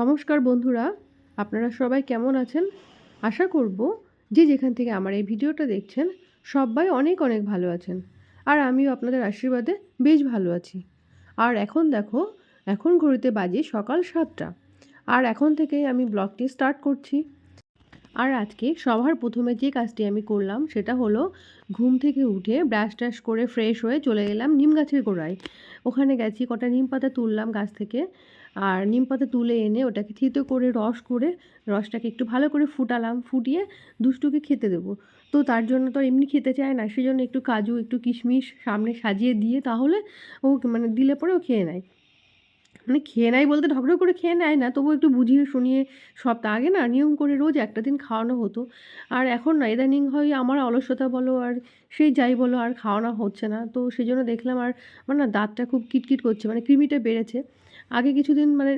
নমস্কার বন্ধুরা, আপনারা সবাই কেমন আছেন? আশা করব যে যেখান থেকে আমার এই ভিডিওটা দেখছেন, সবাই অনেক অনেক ভালো আছেন আর আমিও আপনাদের আশীর্বাদে বেশ ভালো আছি। আর এখন দেখো, এখন ঘড়িতে বাজে সকাল সাতটা আর এখন থেকেই আমি ব্লগটি স্টার্ট করছি। আর আজকে সবার প্রথমে যে কাজটি আমি করলাম, সেটা হলো ঘুম থেকে উঠে ব্রাশ ট্রাশ করে ফ্রেশ হয়ে চলে গেলাম নিম গাছের গোড়ায়। ওখানে গেছি, কটা নিম পাতা তুললাম গাছ থেকে। আর নিম পাতা তুলে এনে ওটাকে থিতো করে, রস করে, রসটাকে একটু ভালো করে ফুটালাম, ফুটিয়ে দুষ্টুকে খেতে দেবো। তো তার জন্য তো এমনি খেতে চায় না, সেজন্য একটু কাজু, একটু কিশমিশ সামনে সাজিয়ে দিয়ে তাহলে ও মানে দিলে পরে ও খেয়ে নেয়। মানে খেয়ে নেয় বলতে ঢকঢক করে খেয়ে নেয় না তবু একটু বুঝিয়ে শুনিয়ে সব তা আগে না নিয়ম করে রোজ একটা দিন খাওয়ানো হতো। আর এখন না, ইদানিং হয় আমার অলসতা বলো আর সেই যাই বলো আর খাওয়ানো হচ্ছে না। তো সেই জন্য দেখলাম আর আমার না দাঁতটা খুব কিটকিট করছে মানে কৃমিটা বেড়েছে। আগে কিছুদিন মানে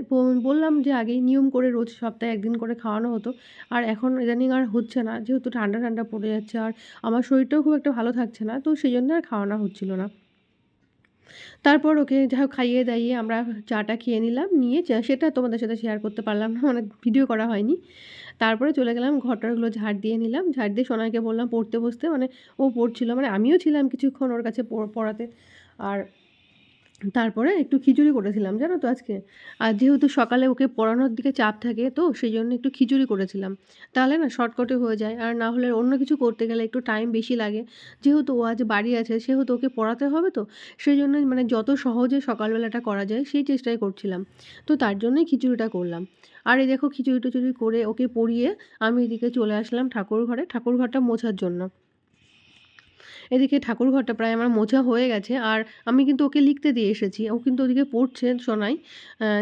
বললাম যে আগেই নিয়ম করে রোজ সপ্তাহে একদিন করে খাওয়ানো হতো। আর এখন ইদানিং আর হচ্ছে না, যেহেতু ঠান্ডা ঠান্ডা পড়ে যাচ্ছে আর আমার শরীরটাও খুব একটা ভালো থাকছে না, তো সেই জন্য আর খাওয়ানো হচ্ছিল না। তারপর ওকে যা খাইয়ে দাইয়ে আমরা চাটা খেয়ে নিলাম, নিয়ে সেটা তোমাদের সাথে শেয়ার করতে পারলাম না মানে ভিডিও করা হয়নি। তারপরে চলে গেলাম, ঘরটারগুলো ঝাড় দিয়ে নিলাম। ঝাড় দিয়ে সোনাইকে বললাম, পড়তে বসতে। মানে ও পড়ছিল মানে আমিও ছিলাম কিছুক্ষণ ওর কাছে পড়াতে। আর তারপরে একটু খিচুড়ি করেছিলাম, জানো তো আজকে? আর যেহেতু সকালে ওকে পড়ানোর দিকে চাপ থাকে, তো সেই জন্য একটু খিচুড়ি করেছিলাম। তাহলে না শর্টকটে হয়ে যায়, আর না হলে অন্য কিছু করতে গেলে একটু টাইম বেশি লাগে। যেহেতু ও আজ বাড়ি আছে, সেহেতু ওকে পড়াতে হবে তো সেই জন্য মানে যত সহজে সকালবেলাটা করা যায়, সেই চেষ্টাই করছিলাম। তো তার জন্যই খিচুড়িটা করলাম। আর এই দেখো খিচুড়ি টিচুড়ি করে ওকে পড়িয়ে আমি এদিকে চলে আসলাম ঠাকুর ঘরে ঠাকুর ঘরটা মোছার জন্য। এদিকে ঠাকুর ঘরটা প্রায় আমার মোছা হয়ে গেছে। আর আমি কিন্তু ওকে লিখতে দিয়ে এসেছি। ও কিন্তু ওদিকে পড়ছে শোনাই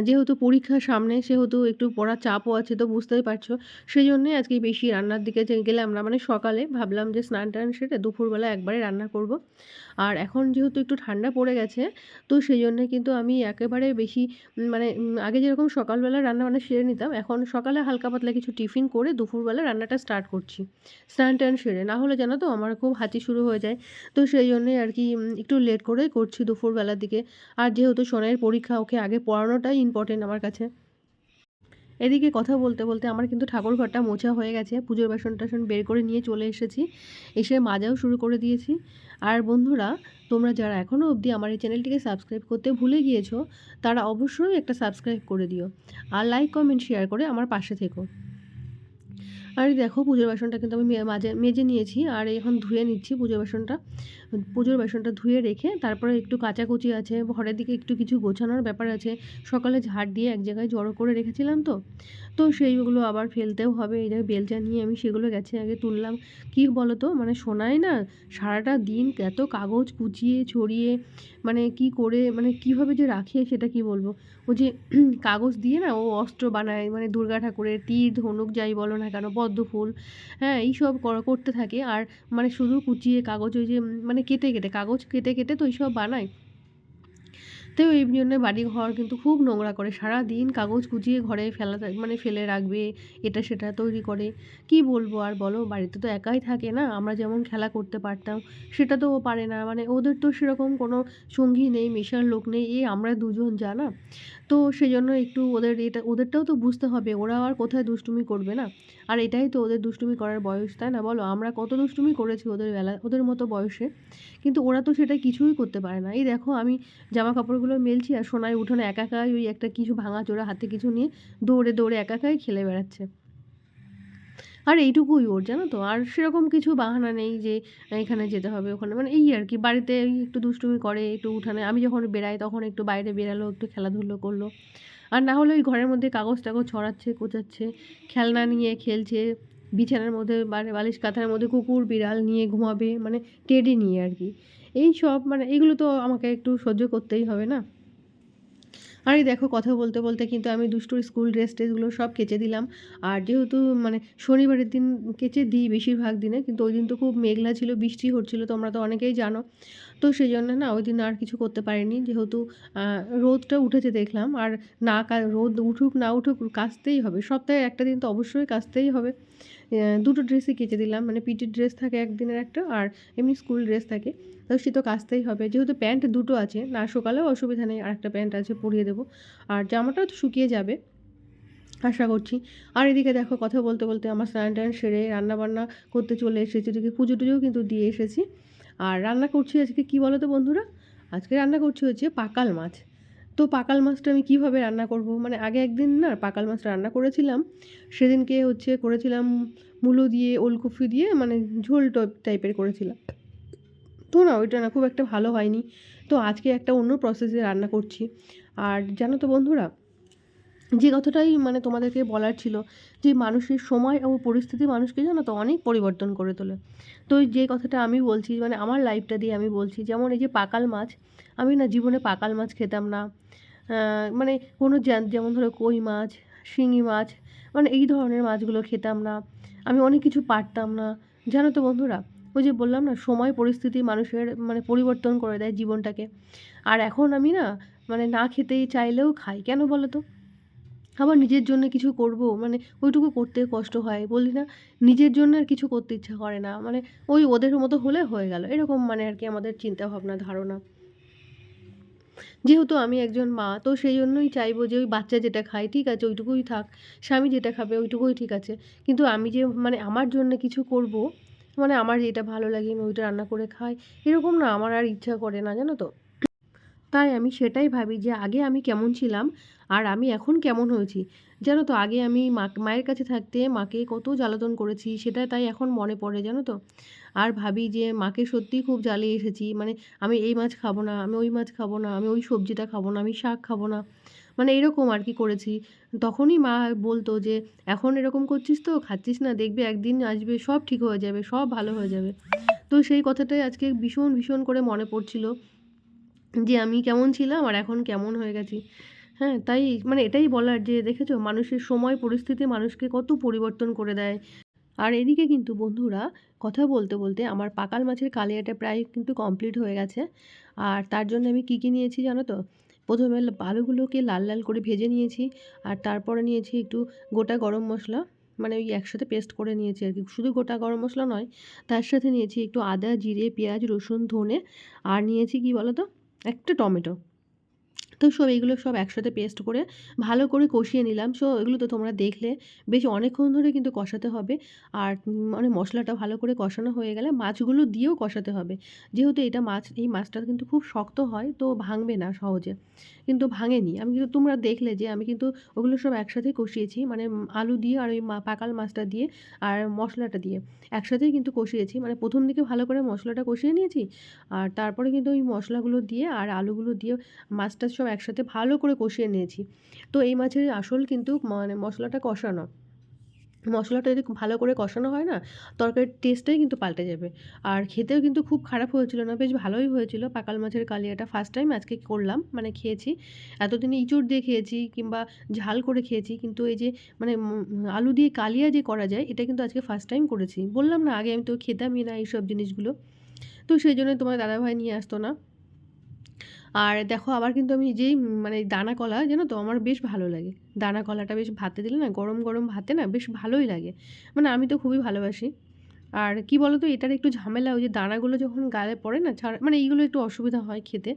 যেহেতু পরীক্ষার সামনে, সেহেতু একটু পড়ার চাপও আছে, তো বুঝতেই পারছ। সেই জন্যই আজকে বেশি রান্নার দিকে গেলে আমরা মানে সকালে ভাবলাম যে স্নান টান সেটা দুপুরবেলা একবারে রান্না করব। আর এখন যেহেতু একটু ঠান্ডা পড়ে গেছে, তো সেই জন্য কিন্তু আমি একেবারে বেশি মানে আগে যেরকম সকালবেলা রান্না বান্না সেরে নিতাম, এখন সকালে হালকা পাতলা কিছু টিফিন করে দুপুরবেলা রান্নাটা স্টার্ট করছি। স্নান টান সেরে। না হলে জানো তো আমার খুব হাঁচি শুরু হয়ে যায়। তো সেই জন্যই আর কি একটু লেট করেই করছি দুপুরবেলার দিকে। আর যেহেতু সোনাইয়ের পরীক্ষা ওকে আগে পড়ানোটাই ইম্পর্টেন্ট আমার কাছে। এদিকে কথা বলতে বলতে আমার কিন্তু ঠাকুর ঘরটা মোছা হয়ে গেছে। পুজোর বাসন টাসন বের করে নিয়ে চলে এসেছি। এসে মাজাও শুরু করে দিয়েছি। আর বন্ধুরা, তোমরা যারা এখনও অবধি আমার এই চ্যানেলটিকে সাবস্ক্রাইব করতে ভুলে গিয়েছো, তারা অবশ্যই একটা সাবস্ক্রাইব করে দিও। আর লাইক কমেন্ট শেয়ার করে আমার পাশে থেকো। আর দেখো পুজোর বাসনটা কিন্তু আমি মাঝে মেজে নিয়েছি, আর এখন ধুয়ে নিচ্ছি পুজোর বাসনটা। পুজোর বাসনটা ধুয়ে রেখে তারপরে একটু কাচাকুচি আছে, ঘরের দিকে একটু কিছু গোছানোর ব্যাপার আছে। সকালে ঝাড় দিয়ে এক জায়গায় জড়ো করে রেখেছিলাম তো। তো সেইগুলো আবার ফেলতেও হবে, এই জায়গায় বেলচা নিয়ে আমি সেগুলো গেছে আগে তুললাম। কি বলো তো মানে শোনায় না সারাটা দিন এত কাগজ কুচিয়ে, ছড়িয়ে মানে কি করে মানে কীভাবে যে রাখে সেটা কি বলব? ও যে কাগজ দিয়ে না ও অস্ত্র বানায় মানে দুর্গা ঠাকুরের তীর, ধনুক যাই বলো না কেন পদ্ম ফুল হ্যাঁ এইসব করতে থাকে। আর মানে শুধু কুচিয়ে কাগজ ওই যে মানে কেটে কেটে, কাগজ কেটে কেটে তো এইসব বানায়। তো এই জন্য বাড়ি ঘর কিন্তু খুব নোংরা করে। সারা দিন কাগজ কুচিয়ে ঘরে ফেলা মানে ফেলে রাখবে, এটা সেটা তৈরি করে। কি বলব আর বলো, বাড়িতে তো একাই থাকে না। আমরা যেমন খেলা করতে পারতাম, সেটা তো ও পারে না। মানে ওদের তো সেরকম কোনো সঙ্গী নেই, মেশার লোক নেই। এই আমরা দুজন জানা। তো সেই জন্য একটু ওদের এটা, ওদেরটাও তো বুঝতে হবে। ওরা আর কোথায় দুষ্টুমি করবে না? আর এটাই তো ওদের দুষ্টুমি করার বয়স, তাই না? বলো, আমরা কত দুষ্টুমি করেছি ওদের বেলা, ওদের মতো বয়সে। কিন্তু ওরা তো সেটা কিছুই করতে পারে না। এই দেখো, আমি জামা কাপড়গুলো মেলছি আর সোনায় উঠোনে একা একাই ওই একটা কিছু ভাঙা চোরা হাতে কিছু নিয়ে দৌড়ে দৌড়ে একা একাই খেলে বেড়াচ্ছে। আর এইটুকুই ওর, জানো তো? আর সেরকম কিছু বাহানা নেই যে, এখানে যেতে হবে, ওখানে। মানে এই আর কি, বাড়িতে একটু দুষ্টুমি করে, একটু উঠানে। আমি যখন বেরাই তখন একটু বাইরে বেরালো একটু খেলাধুলো করল। আর না হলে ওই ঘরের মধ্যে কাগজ টাগজ ছড়াচ্ছে, কোচাচ্ছে, খেলনা নিয়ে খেলছে, বিছানার মধ্যে বালিশ কাঁথার মধ্যে কুকুর, বিড়াল নিয়ে ঘুমাবে মানে টেডি নিয়ে আর কি। এই সব মানে এইগুলো তো আমাকে একটু সহ্য করতেই হবে না? আর এই দেখো কথা বলতে বলতে কিন্তু আমি দুষ্টুর স্কুল ড্রেস ট্রেসগুলো সব কেচে দিলাম। আর যেহেতু মানে শনিবারের দিন কেচে দিই বেশিরভাগ দিনে, কিন্তু ওই দিন তো খুব মেঘলা ছিল, বৃষ্টি হচ্ছিল, তোমরা তো অনেকেই জানো। তো সেই জন্য না ওই দিন আর কিছু করতে পারিনি, যেহেতু রোদটা উঠেছে দেখলাম। আর না রোদ উঠুক না উঠুক, কাচতেই হবে। সপ্তাহে একটা দিন তো অবশ্যই কাচতেই হবে। দুটো ড্রেসই কেচে দিলাম। মানে পিটির ড্রেস থাকে একদিনের একটা আর এমনি স্কুল ড্রেস থাকে। তো সে তো কাচতেই হবে। যেহেতু প্যান্ট দুটো আছে, না সকালেও অসুবিধা নেই আর একটা প্যান্ট আছে, পরিয়ে দেবো। আর জামাটাও তো শুকিয়ে যাবে, আশা করছি। আর এদিকে দেখো, কথা বলতে বলতে আমার স্নান টান সেরে রান্নাবান্না করতে চলে এসেছি। এদিকে পুজো টুজোও কিন্তু দিয়ে এসেছি। আর রান্না করছি আজকে কি বলো তো বন্ধুরা? আজকে রান্না করছি হচ্ছে পাকাল মাছ। তো পাকাল মাছটা আমি কীভাবে রান্না করব? মানে আগে একদিন না পাকাল মাছ রান্না করেছিলাম। সেদিনকে হচ্ছে করেছিলাম মুলো দিয়ে, ওলকপি দিয়ে মানে ঝোল টাইপের করেছিলাম। তো না, ওইটা না খুব একটা ভালো হয়নি। তো আজকে একটা অন্য প্রসেসে রান্না করছি। আর জানো তো বন্ধুরা, যে কথাটাই মানে তোমাদেরকে বলার ছিল যে মানুষের সময় ও পরিস্থিতি মানুষকে জানো তো অনেক পরিবর্তন করে তোলে। তো যে কথাটা আমি বলছি মানে আমার লাইফটা দিয়ে আমি বলছি, যেমন এই যে পাকাল মাছ, আমি না জীবনে পাকাল মাছ খেতাম না। মানে কোনো যেমন ধরো কই মাছ, শিঙি মাছ মানে এই ধরনের মাছগুলো খেতাম না। আমি অনেক কিছু পারতাম না। জানো তো বন্ধুরা, ওই যে বললাম না, সময়, পরিস্থিতি মানুষের মানে পরিবর্তন করে দেয় জীবনটাকে। আর এখন আমি না মানে না খেতেই চাইলেও খাই, কেন বলো তো? আবার নিজের জন্য কিছু করব মানে ওইটুকু করতে কষ্ট হয়। বলি না, নিজের জন্য আর কিছু করতে ইচ্ছা করে না। মানে ওই ওদের মতো হলে হয়ে গেল। এরকম মানে আর কি আমাদের চিন্তা ভাবনা ধারণা। যেহেতু আমি একজন মা, তো সেই জন্যই চাইব যে ওই বাচ্চা যেটা খায়, ঠিক আছে, ওইটুকুই থাক, স্বামী যেটা খাবে ওইটুকুই ঠিক আছে। কিন্তু আমি যে মানে আমার জন্য কিছু করব মানে আমার যেটা ভালো লাগে আমি ওইটা রান্না করে খাই, এরকম না আমার আর ইচ্ছা করে না, জানো তো। তাই আমি সেটাই ভাবি যে আগে আমি কেমন ছিলাম, আর আমি এখন কেমন হয়েছি। জানো তো, আগে আমি মা মায়ের কাছে থাকতে মাকে কত জ্বালাতন করেছি, সেটা তাই এখন মনে পড়ে, জানো তো। আর ভাবি যে মাকে সত্যিই খুব জ্বালিয়ে এসেছি মানে আমি এই মাছ খাব না, আমি ওই মাছ খাব না, আমি ওই সবজিটা খাব না, আমি শাক খাব না মানে এরকম আর কি করেছি। তখনই মা বলতো যে, এখন এরকম করছিস তো, খাচ্ছিস না, দেখবে একদিন আসবে, সব ঠিক হয়ে যাবে, সব ভালো হয়ে যাবে। তো সেই কথাটাই আজকে ভীষণ ভীষণ করে মনে পড়ছিল যে, আমি কেমন ছিলাম, আর এখন কেমন হয়ে গেছি? হ্যাঁ তাই মানে এটাই বলার যে দেখেছ মানুষের সময়, পরিস্থিতি মানুষকে কত পরিবর্তন করে দেয়। আর এদিকে কিন্তু বন্ধুরা কথা বলতে বলতে আমার পাকাল মাছের কালিয়াটা প্রায় কিন্তু কমপ্লিট হয়ে গেছে। আর তার জন্য আমি কী কী নিয়েছি জানো তো? প্রথমে আলুগুলোকে লাল লাল করে ভেজে নিয়েছি। আর তারপরে নিয়েছি একটু গোটা গরম মশলা। মানে ওই একসাথে পেস্ট করে নিয়েছি আর কি। শুধু গোটা গরম মশলা নয়, তার সাথে নিয়েছি একটু আদা, জিরে, পেঁয়াজ, রসুন, ধনে। আর নিয়েছি কি বলো তো? একটা টমেটো। তো সব এগুলো সব একসাথে পেস্ট করে ভালো করে কষিয়ে নিলাম। সো এগুলো তো তোমরা দেখলে বেশ অনেকক্ষণ ধরে কিন্তু কষাতে হবে। আর মানে মশলাটা ভালো করে কষানো হয়ে গেলে মাছগুলো দিয়েও কষাতে হবে। যেহেতু এটা মাছ, এই মাছটা কিন্তু খুব শক্ত হয়, তো ভাঙবে না সহজে। কিন্তু ভাঙেনি। আমি কিন্তু, তোমরা দেখলে যে আমি কিন্তু ওগুলো সব একসাথে কষিয়েছি। মানে আলু দিয়ে আর ওই পাকাল মাছটা দিয়ে আর মশলাটা দিয়ে একসাথেই কিন্তু কষিয়েছি। মানে প্রথম দিকে ভালো করে মশলাটা কষিয়ে নিয়েছি। আর তারপরে কিন্তু ওই মশলাগুলো দিয়ে আর আলুগুলো দিয়ে মাছটা সব একসাথে ভালো করে কষিয়ে নিয়েছি। তো এই মাছের আসল কিন্তু মানে মশলাটা কষানো। মশলাটা যদি ভালো করে কষানো হয় না, তরকারির টেস্টটাই কিন্তু পাল্টে যাবে। আর খেতেও কিন্তু খুব খারাপ হয়েছিল না, বেশ ভালোই হয়েছিল। পাকাল মাছের কালিয়াটা ফার্স্ট টাইম আজকে করলাম মানে খেয়েছি। এতদিন ইঁচড় দিয়ে খেয়েছি কিংবা ঝাল করে খেয়েছি, কিন্তু এই যে মানে আলু দিয়ে কালিয়া যে করা যায়, এটা কিন্তু আজকে ফার্স্ট টাইম করেছি। বললাম না, আগে আমি তো খেতামই না এইসব জিনিসগুলো। তো সেই জন্য তোমার দাদাভাই নিয়ে আসতো না। আর দেখো আবার কিন্তু আমি যেই মানে দানা কলা, জানো তো, আমার বেশ ভালো লাগে। দানা কলাটা বেশ ভাতে দিলে না, গরম গরম ভাতে না বেশ ভালোই লাগে। মানে আমি তো খুবই ভালোবাসি। আর কি বলো তো এটার একটু ঝামেলা, ওই যে দানাগুলো যখন গায়ে পড়ে না, ছাড় মানে এইগুলো একটু অসুবিধা হয় খেতে।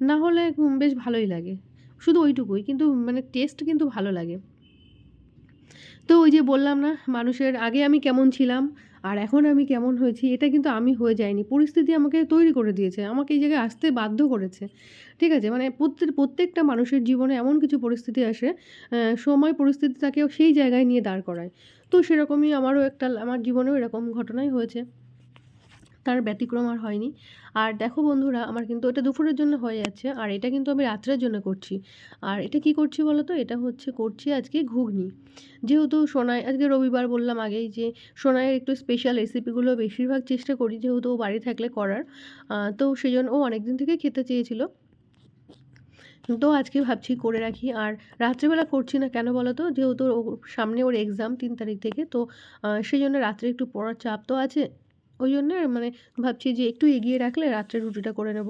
না হলে বেশ ভালোই লাগে। শুধু ওইটুকুই, কিন্তু মানে টেস্ট কিন্তু ভালো লাগে। তো ওই যে বললাম না, মানুষের আগে আমি কেমন ছিলাম আর এখন আমি কেমন হয়েছি, এটা কিন্তু আমি হয়ে যাইনি। পরিস্থিতি আমাকে তৈরি করে দিয়েছে, আমাকে এই জায়গায় আসতে বাধ্য করেছে। ঠিক আছে? মানে প্রত্যেক প্রত্যেকটা মানুষের জীবনে এমন কিছু পরিস্থিতি আসে সময় পরিস্থিতি তাকে সেই জায়গায় নিয়ে দাঁড় করায়। তো সেরকমই আমারও একটা, আমার জীবনেও এরকম ঘটনাই হয়েছে। তার ব্যতিক্রম আর হয়নি। আর দেখো বন্ধুরা, আমার কিন্তু এটা দুপুরের জন্য হয়ে যাচ্ছে আর এটা কিন্তু আমি রাত্রের জন্য করছি। আর এটা কি করছি বলো তো এটা হচ্ছে করছি আজকে ঘুগনি। যেহেতু সোনায়, আজকে রবিবার বললাম আগেই যে সোনাইয়ের একটু স্পেশাল রেসিপিগুলো বেশিরভাগ চেষ্টা করি যেহেতু ও বাড়ি থাকলে করার। তো সেই জন্য ও অনেক দিন থেকে খেতে চেয়েছিল। তো আজকে ভাবছি করে রাখি। আর রাত্রেবেলা করছি না কেন বলো তো যেহেতু সামনে ওর এক্সাম তিন তারিখ থেকে, তো সেই জন্য রাত্রে একটু পড়ার চাপ তো আছে। ওই জন্যে মানে ভাবছি যে একটু এগিয়ে রাখলে রাত্রে রুটিটা করে নেব।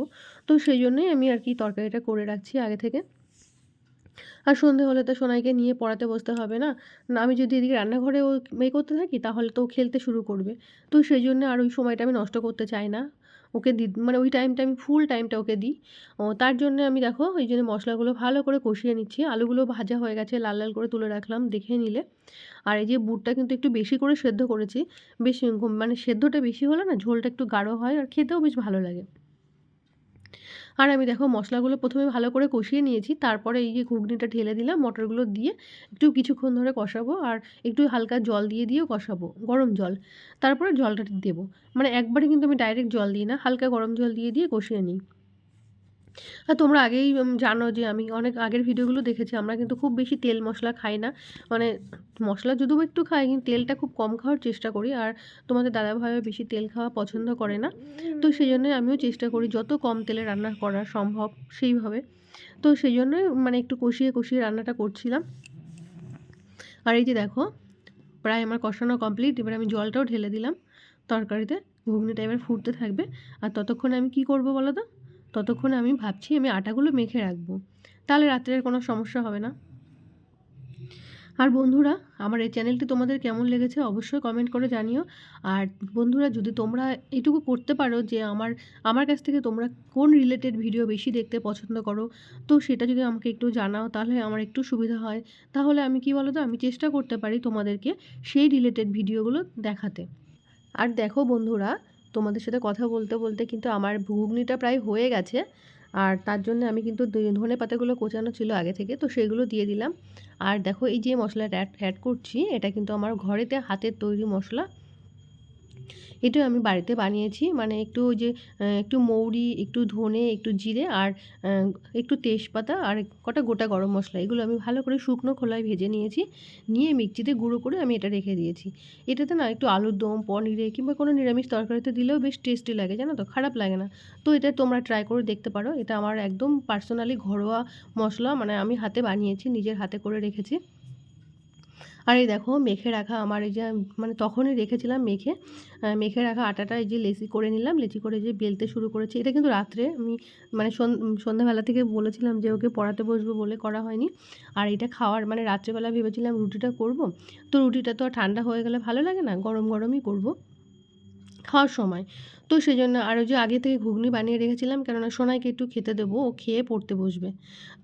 তো সেই জন্যই আমি আর কি তরকারিটা করে রাখছি আগে থেকে। আর সন্ধে হলে তো সোনাইকে নিয়ে পড়াতে বসতে হবে না। না, আমি যদি এদিকে রান্নাঘরে ও মেয়ে করতে থাকি তাহলে তো খেলতে শুরু করবে। তো সেই জন্য আর ওই সময়টা আমি নষ্ট করতে চাই না। ওকে দি মানে ওই টাইমটা আমি ফুল টাইমটা ওকে দিই। তার জন্য আমি দেখো, ওই জন্য মশলাগুলো ভালো করে কষিয়ে নিচ্ছি। আলুগুলো ভাজা হয়ে গেছে, লাল লাল করে তুলে রাখলাম, দেখে নিলে। আর এই যে বুটটা কিন্তু একটু বেশি করে সেদ্ধ করেছি। বেশি মানে সেদ্ধটা বেশি হলে না ঝোলটা একটু গাঢ় হয়, আর খেতেও বেশ ভালো লাগে। আর আমি দেখো মশলাগুলো প্রথমে ভালো করে কষিয়ে নিয়েছি, তারপরে এই যে ঘুগনিটা ঢেলে দিলাম, মটরগুলো দিয়ে একটু কিছুক্ষণ ধরে কষাবো আর একটু হালকা জল দিয়ে দিয়েও কষাবো, গরম জল। তারপরে জলটা দেবো। মানে একবারে কিন্তু আমি ডাইরেক্ট জল দিই না, হালকা গরম জল দিয়ে দিয়ে কষিয়ে নিই। আর তোমরা আগেই জানো যে আমি অনেক আগের ভিডিওগুলো দেখেছি, আমরা কিন্তু খুব বেশি তেল মশলা খাই না। মানে মশলা যদিও একটু খাই, কিন্তু তেলটা খুব কম খাওয়ার চেষ্টা করি, আর তোমাদের দাদাভাইও বেশি তেল খাওয়া পছন্দ করে না। তো সেই জন্যই আমিও চেষ্টা করি যত কম তেলে রান্না করা সম্ভব সেইভাবে। তো সেই জন্যই মানে একটু কষিয়ে কষিয়ে রান্নাটা করছিলাম। আর এই যে দেখো, প্রায় আমার কষানো কমপ্লিট এবার আমি জলটাও ঢেলে দিলাম তরকারিতে, ঘুগনিটা এবার ফুটতে থাকবে। আর ততক্ষণে আমি কি করব বলো তো? ততক্ষণে আমি ভাবছি আমি আটাগুলো মেখে রাখব। তাহলে রাত্রের কোনো সমস্যা হবে না। আর বন্ধুরা, আমার এই চ্যানেলটি তোমাদের কেমন লেগেছে অবশ্যই কমেন্ট করে জানিও। আর বন্ধুরা, যদি তোমরা এটুকু করতে পারো যে আমার আমার কাছ থেকে তোমরা কোন রিলেটেড ভিডিও বেশি দেখতে পছন্দ করো, তো সেটা যদি আমাকে একটু জানাও, তাহলে আমার একটু সুবিধা হয়। তাহলে আমি কি বলো তো আমি চেষ্টা করতে পারি তোমাদেরকে সেই রিলেটেড ভিডিওগুলো দেখাতে। আর দেখো বন্ধুরা তোমাদের সাথে কথা বলতে বলতে কিন্তু আমার ঘুগনিটা প্রায় হয়ে গেছে। আর তার জন্য আমি কিন্তু ধনে পাতাগুলো কোচানো ছিল আগে থেকে, তো সেগুলো দিয়ে দিলাম। আর দেখো এই যে মশলাটা অ্যাড অ্যাড করছি, এটা কিন্তু আমার ঘরেতে হাতের তৈরি মশলা। এটাও আমি বাড়িতে বানিয়েছি। মানে একটু ওই যে একটু মৌরি, একটু ধনে, একটু জিরে আর একটু তেজপাতা আর কটা গোটা গরম মশলা। এগুলো আমি ভালো করে শুকনো খোলায় ভেজে নিয়েছি। নিয়ে মিক্সিতে গুঁড়ো করে আমি এটা রেখে দিয়েছি। এটাতে না একটু আলুর দম, পনিরে কিংবা কোনো নিরামিষ তরকারিতে দিলেও বেশ টেস্টি লাগে, জানো তো? খারাপ লাগে না। তো এটা তোমরা ট্রাই করে দেখতে পারো। এটা আমার একদম পার্সোনালি ঘরোয়া মশলা। মানে আমি হাতে বানিয়েছি, নিজের হাতে করে রেখেছি। আর এই দেখো মেখে রাখা আমার এই যে মানে তখনই রেখেছিলাম মেখে মেখে রাখা আটাটা এই যে লেচি করে নিলাম, লেচি করে যে বেলতে শুরু করেছি। এটা কিন্তু রাত্রে, আমি মানে সন্ধ্যাবেলা থেকে বলেছিলাম যে ওকে পড়াতে বসবো বলে করা হয়নি। আর এটা খাওয়ার মানে রাত্রেবেলা ভেবেছিলাম রুটিটা করব। তো রুটিটা তো ঠান্ডা হয়ে গেলে ভালো লাগে না? গরম গরমই করব। খাওয়ার সময়। তো সেই জন্য আর ওই যে আগে থেকে ঘুগনি বানিয়ে রেখেছিলাম, কেননা সোনাইকে একটু খেতে দেবো, ও খেয়ে পড়তে বসবে।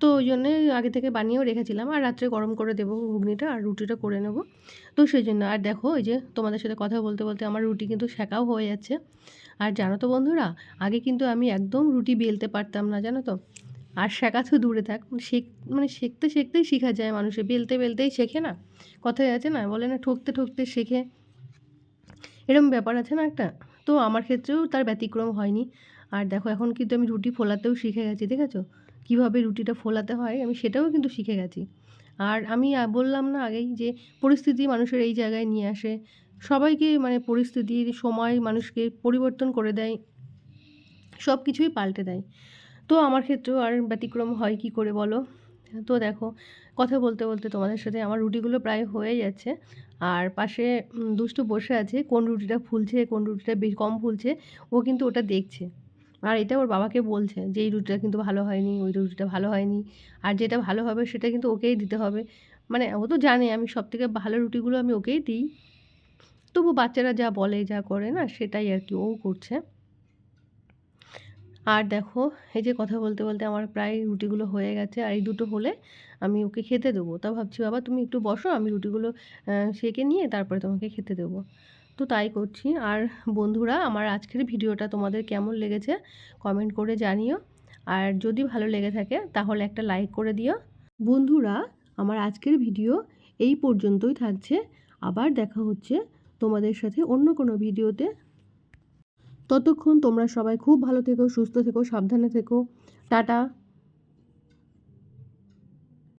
তো ওই জন্যে আগে থেকে বানিয়েও রেখেছিলাম, আর রাত্রে গরম করে দেবো ঘুগনিটা আর রুটিটা করে নেব। তো সেই জন্য আর দেখো ওই যে তোমাদের সাথে কথা বলতে বলতে আমার রুটি কিন্তু শেখাও হয়ে যাচ্ছে। আর জানো তো বন্ধুরা, আগে কিন্তু আমি একদম রুটি বেলতে পারতাম না, জানো তো? আর শেখা তো দূরে থাক, শেখ মানে শিখতে শিখতেই শেখা যায় মানুষে, বেলতে বেলতেই শেখে না? কথাই আছে না, বলে না ঠকতে ঠকতে শেখে। এরকম ব্যাপার আছে না একটা? তো আমার ক্ষেত্রেও তার ব্যতিক্রম হয়নি। আর দেখো, এখন কিন্তু আমি রুটি ফোলাতেও শিখে গেছি, দেখেছ? কীভাবে রুটিটা ফোলাতে হয় আমি সেটাও কিন্তু শিখে গেছি। আর আমি বললাম না আগেই যে পরিস্থিতি মানুষের এই জায়গায় নিয়ে আসে। সবাইকে মানে পরিস্থিতির সময় মানুষকে পরিবর্তন করে দেয় সব কিছুই পাল্টে দেয়। তো আমার ক্ষেত্রেও আর ব্যতিক্রম হয় কি করে বলো? তো দেখো কথা বলতে বলতে তোমাদের সাথে আমার রুটিগুলো প্রায় হয়ে যাচ্ছে আর পাশে দুষ্টু বসে আছে, কোন রুটিটা ফুলছে, কোন রুটিটা বেশ কম ফুলছে, ও কিন্তু ওটা দেখছে। আর এটা ওর বাবাকে বলছে যে, এই রুটিটা কিন্তু ভালো হয়নি, ওই রুটিটা ভালো হয়নি। আর যেটা ভালো হবে সেটা কিন্তু ওকেই দিতে হবে। মানে ও তো জানে আমি সব থেকে ভালো রুটিগুলো আমি ওকেই দিই। তবু বাচ্চারা যা বলে, যা করে না, সেটাই আর কি ও করছে। আর দেখো, এই যে কথা বলতে বলতে আমার প্রায় রুটিগুলো হয়ে গেছে আর এই দুটো হলে আমি ওকে খেতে দেবো। তা ভাবছি, বাবা, তুমি একটু বসো, আমি রুটিগুলো সেকে নিয়ে তারপরে তোমাকে খেতে দেবো। তো তাই করছি। আর বন্ধুরা, আমার আজকের ভিডিওটা তোমাদের কেমন লেগেছে কমেন্ট করে জানিও। আর যদি ভালো লেগে থাকে, তাহলে একটা লাইক করে দিও। বন্ধুরা, আমার আজকের ভিডিও এই পর্যন্তই থাকছে। আবার দেখা হচ্ছে তোমাদের সাথে অন্য কোনো ভিডিওতে। ততক্ষণ তোমরা সবাই খুব ভালো থেকো সুস্থ থেকো সাবধানে থেকো। টাটা।